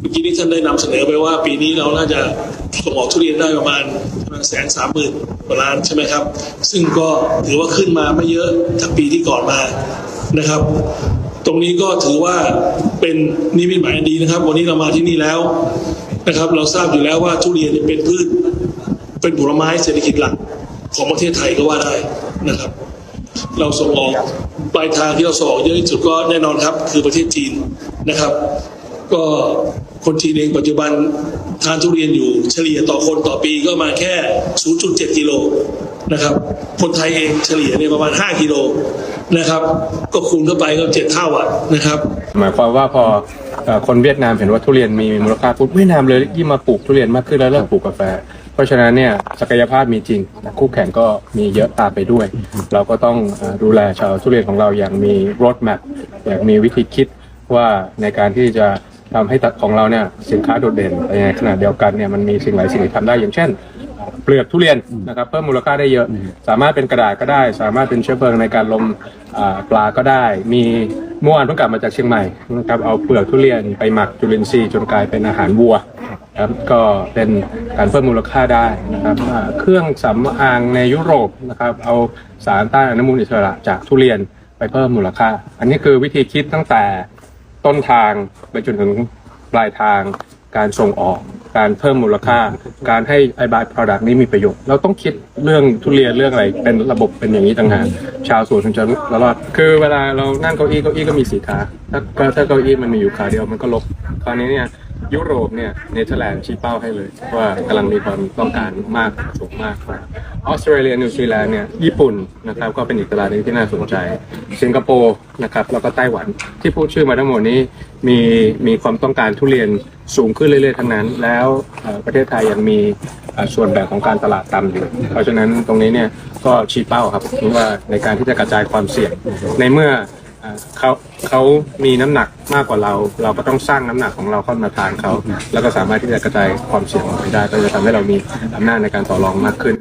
เมื่อกี้นี้ท่านได้นำเสนอไปว่า ปีนี้เราน่าจะส่งออกทุเรียนได้ประมาณแสนสามหมื่นกว่าล้านใช่ไหมครับ ซึ่งก็ถือว่าขึ้นมาไม่เยอะจากปีที่ก่อนมานะครับ ตรงนี้ก็ถือว่าเป็นนิมิตหมายดีนะครับ วันนี้เรามาที่นี่แล้วนะครับ เราทราบอยู่แล้วว่าทุเรียนเป็นพืชเป็นผลไม้เศรษฐกิจหลักของประเทศไทยก็ว่าได้นะครับ เราส่งออกปลายทางที่เราส่งออกเยอะที่สุดก็แน่นอนครับ คือประเทศจีนนะครับ ก็คนจีนเองปัจจุบันทานทุเรียนอยู่เฉลี่ยต่อคนต่อปีก็มาแค่ 0.7 กิโลนะครับ คนไทยเองเฉลี่ยเนี่ยประมาณ 5 กิโลนะครับ ก็คูณเข้าไปก็เจ็ดเท่าอะนะครับ หมายความว่าพออคนเวียดนามเห็นว่าทุเรียนมีมูลค่าปุ๊บเวียดนามเลยยิ่งมาปลูกทุเรียนมากขึ้นแล้วเริ่มปลูกกาแฟ เพราะฉะนั้นเนี่ยศักยภาพมีจริงคู่แข่งก็มีเยอะตามไปด้วย เราก็ต้องดูแลชาวทุเรียนของเราอย่างมีรถแมพอย่างมีวิธีคิดว่าในการที่จะ ทำให้ตัดของเราเนี่ยสินค้าโดดเด่นแต่ในขณะเดียวกันเนี่ยมันมีสิ่งหลายสิ่งที่ทำได้อย่างเช่น เปลือกทุเรียนนะครับเพิ่มมูลค่าได้เยอะ สามารถเป็นกระดาษก็ได้ สามารถเป็นเชื้อเพลิงในการลมปลาก็ได้ มีเมื่อวานเพิ่งกลับมาจากเชียงใหม่นะครับเอาเปลือกทุเรียนไปหมักจุลินทรีย์จนกลายเป็นอาหารวัวครับก็เป็นการเพิ่มมูลค่าได้นะครับเครื่องสำอางในยุโรปนะครับเอาสารต้านอนุมูลอิสระจากทุเรียนไปเพิ่มมูลค่า อันนี้คือวิธีคิดตั้งแต่ ต้นทางไปจนถึงปลายทาง การส่งออก การเพิ่มมูลค่า การให้ไอบาย product นี้มีประโยชน์เราต้องคิดเรื่องทุเรียนเรื่องอะไรเป็นระบบเป็นอย่างนี้ต่างหากชาวสวนถึงจะรอดคือเวลาเรานั่งเก้าอี้เก้าอี้ก็มีสีขาถ้าถ้าเก้าอี้มันมีอยู่ขาเดียวมันก็ลบคราวนี้เนี่ยยุโรปเนี่ยเนเธอร์แลนด์ชี้เป้าให้เลย ว่ากำลังมีความต้องการมากสูงมาก ออสเตรเลียนิวซีแลนด์เนี่ยญี่ปุ่นนะครับก็เป็นอีกตลาดหนึงที่น่าสนใจ สิงคโปร์นะครับแล้วก็ไต้หวันที่พูดชื่อมาทั้งหมดนี้มีมีความต้องการทุเรียนสูงขึ้นเรื่อยๆทั้งนั้น แล้วเอ่อประเทศไทยยังมีเอ่อส่วนแบ่งของการตลาดต่ำอยู่ เพราะฉะนั้นตรงนี้เนี่ยก็ชี้เป้าครับว่าในการที่จะกระจายความเสี่ยงในเมื่อ เอ่อเขาเขามีน้ำหนักมากกว่าเรา เราก็ต้องสร้างน้ำหนักของเราเข้ามาทานเขา แล้วก็สามารถที่จะกระจายความเสี่ยงออกไปได้ ก็จะทำให้เรามีอำนาจในการต่อรองมากขึ้น